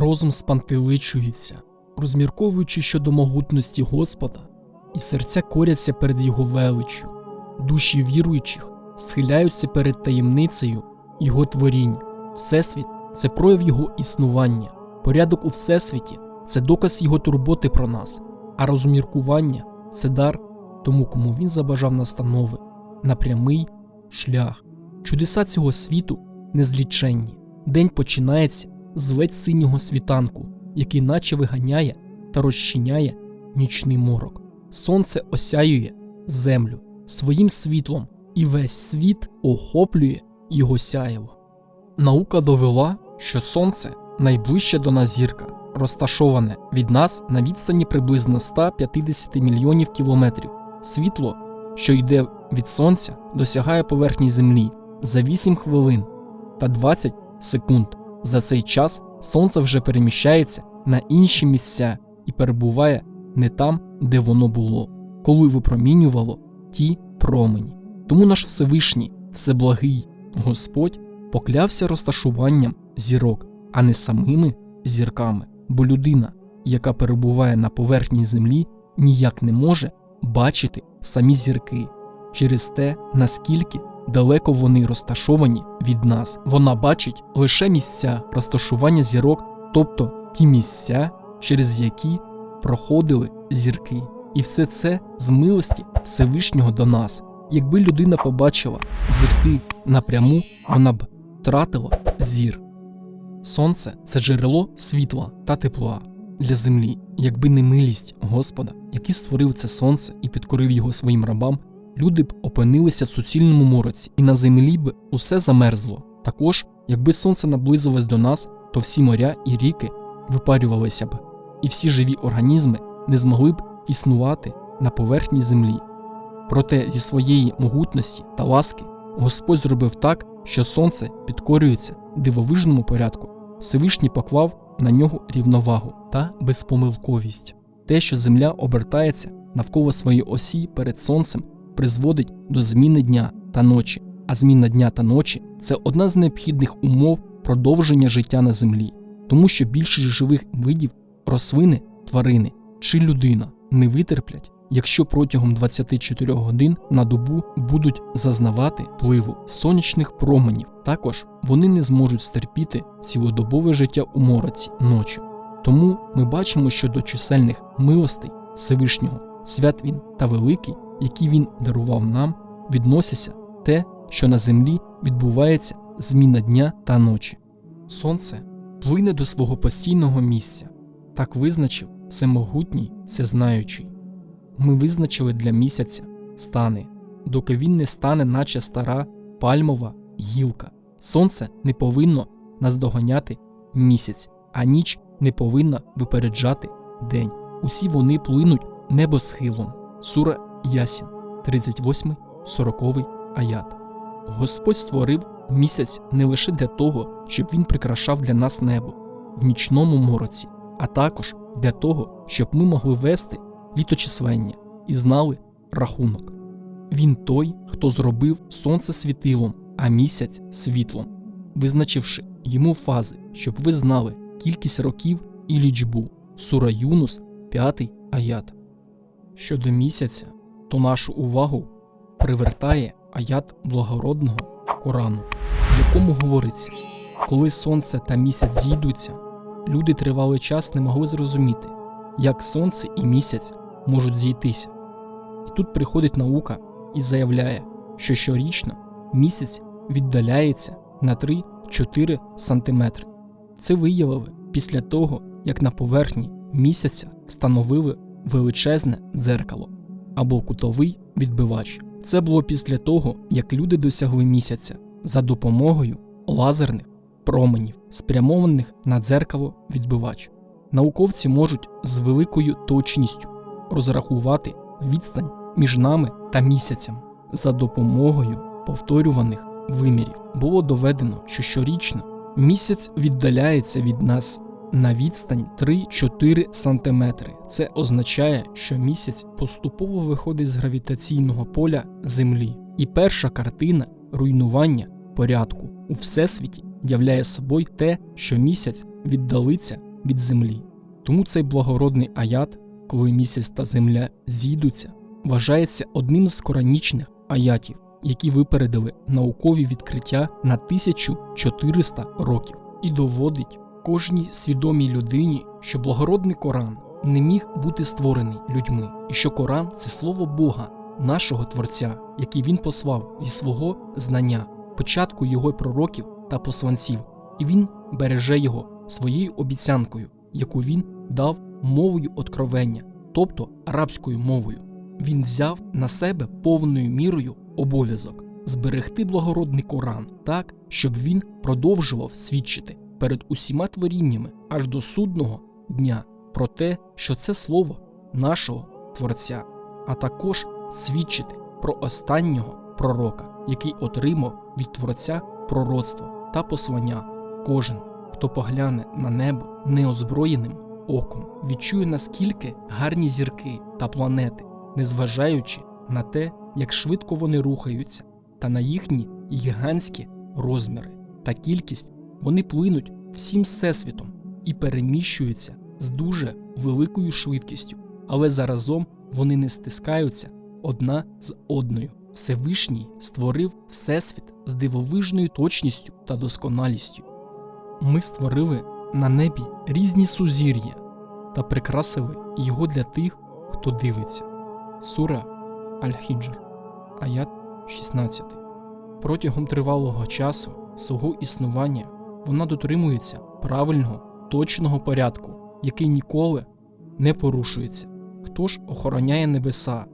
Розум спантеличується, розмірковуючи щодо могутності Господа, і серця коряться перед Його величчю, душі віруючих схиляються перед таємницею Його творінь. Всесвіт це прояв Його існування, порядок у Всесвіті це доказ Його турботи про нас, а розміркування це дар тому, кому він забажав настанови на прямий шлях. Чудеса цього світу незліченні. День починається з ледь синього світанку, який наче виганяє та розчиняє нічний морок. Сонце осяює землю своїм світлом, і весь світ охоплює його сяєво. Наука довела, що сонце найближче до нас зірка, розташоване від нас на відстані приблизно 150 мільйонів кілометрів. Світло, що йде від сонця, досягає поверхні Землі за 8 хвилин та 20 секунд. За цей час сонце вже переміщається на інші місця і перебуває не там, де воно було, коли випромінювало ті промені. Тому наш Всевишній, Всеблагий Господь поклявся розташуванням зірок, а не самими зірками, бо людина, яка перебуває на поверхні землі, ніяк не може бачити самі зірки через те, наскільки далеко вони розташовані від нас. Вона бачить лише місця розташування зірок, тобто ті місця, через які проходили зірки. І все це з милості Всевишнього до нас. Якби людина побачила зірки напряму, вона б втратила зір. Сонце це джерело світла та тепла для землі. Якби не милість Господа, який створив це сонце і підкорив його своїм рабам, люди б опинилися в суцільному мороці, і на землі б усе замерзло. Також, якби сонце наблизилось до нас, то всі моря і ріки випарювалися б, і всі живі організми не змогли б існувати на поверхні землі. Проте зі своєї могутності та ласки Господь зробив так, що сонце підкорюється дивовижному порядку. Всевишній поклав на нього рівновагу та безпомилковість. Те, що земля обертається навколо своєї осі перед сонцем, призводить до зміни дня та ночі, а зміна дня та ночі це одна з необхідних умов продовження життя на землі, тому що більшість живих видів рослини, тварини чи людина не витерплять, якщо протягом 24 годин на добу будуть зазнавати впливу сонячних променів. Також вони не зможуть стерпіти цілодобове життя у мороці ночі. Тому ми бачимо, що до чисельних милостей Всевишнього, свят він та великий, які він дарував нам, відносяться те, що на землі відбувається зміна дня та ночі. Сонце плине до свого постійного місця, так визначив всемогутній, всезнаючий. Ми визначили для місяця стани, доки він не стане, наче стара пальмова гілка. Сонце не повинно наздоганяти місяць, а ніч не повинна випереджати день. Усі вони плинуть небосхилом. Сура Ясін, 38, 40 аят. Господь створив місяць не лише для того, щоб він прикрашав для нас небо в нічному мороці, а також для того, щоб ми могли вести літочислення і знали рахунок. Він той, хто зробив сонце світилом, а місяць світлом, визначивши йому фази, щоб ви знали кількість років і лічбу. Сура Юнус, 5 аят. Щодо місяця, то нашу увагу привертає аят благородного Корану, в якому говориться, коли сонце та місяць зійдуться, люди тривалий час не могли зрозуміти, як сонце і місяць можуть зійтися. І тут приходить наука і заявляє, що щорічно місяць віддаляється на 3-4 см. Це виявили після того, як на поверхні місяця встановили величезне дзеркало або кутовий відбивач. Це було після того, як люди досягли місяця за допомогою лазерних променів, спрямованих на дзеркало відбивач. Науковці можуть з великою точністю розрахувати відстань між нами та місяцем за допомогою повторюваних вимірів. Було доведено, що щорічно місяць віддаляється від нас на відстань 3-4 см. Це означає, що місяць поступово виходить з гравітаційного поля Землі, і перша картина руйнування порядку у всесвіті являє собою те, що місяць віддалиться від землі. Тому цей благородний аят, коли місяць та земля зійдуться, вважається одним з коранічних аятів, які випередили наукові відкриття на 1400 років, і доводить кожній свідомій людині, що благородний Коран не міг бути створений людьми, і що Коран це слово Бога, нашого Творця, який він послав зі свого знання, початку його пророків та посланців, і він береже його своєю обіцянкою, яку він дав мовою откровення, тобто арабською мовою. Він взяв на себе повною мірою обов'язок зберегти благородний Коран так, щоб він продовжував свідчити перед усіма творіннями аж до судного дня про те, що це слово нашого Творця, а також свідчити про останнього пророка, який отримав від Творця пророцтво та послання. Кожен, хто погляне на небо неозброєним оком, відчує наскільки гарні зірки та планети, незважаючи на те, як швидко вони рухаються, та на їхні гігантські розміри та кількість вони плинуть всім всесвітом і переміщуються з дуже великою швидкістю, але заразом вони не стискаються одна з одною. Всевишній створив Всесвіт з дивовижною точністю та досконалістю. Ми створили на небі різні сузір'я та прикрасили його для тих, хто дивиться. Сура Аль-Хіджр, аят 16. Протягом тривалого часу свого існування вона дотримується правильного, точного порядку, який ніколи не порушується. Хто ж охороняє небеса,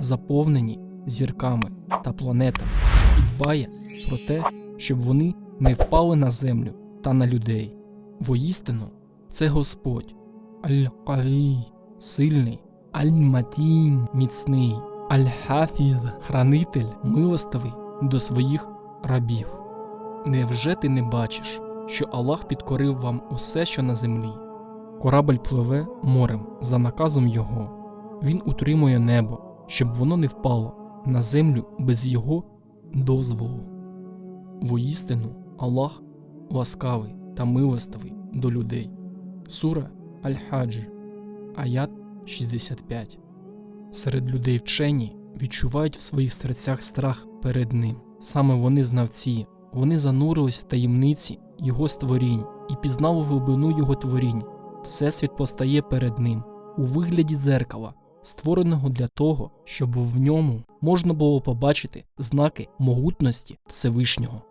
заповнені зірками та планетами, і дбає про те, щоб вони не впали на землю та на людей. Воістину, це Господь, Аль-Кавій, сильний, Аль-Матін, міцний, Аль-Хафіз, хранитель, милостивий до своїх рабів. Невже ти не бачиш, що Аллах підкорив вам усе, що на землі? Корабель пливе морем за наказом Його. Він утримує небо, щоб воно не впало на землю без Його дозволу. Воістину, Аллах ласкавий та милостивий до людей. Сура Аль-Хадж, аят 65. Серед людей вчені відчувають в своїх серцях страх перед ним. Саме вони знавці, вони занурились в таємниці його створінь і пізнали глибину його творінь. Всесвіт постає перед ним у вигляді дзеркала, створеного для того, щоб в ньому можна було побачити знаки могутності Всевишнього.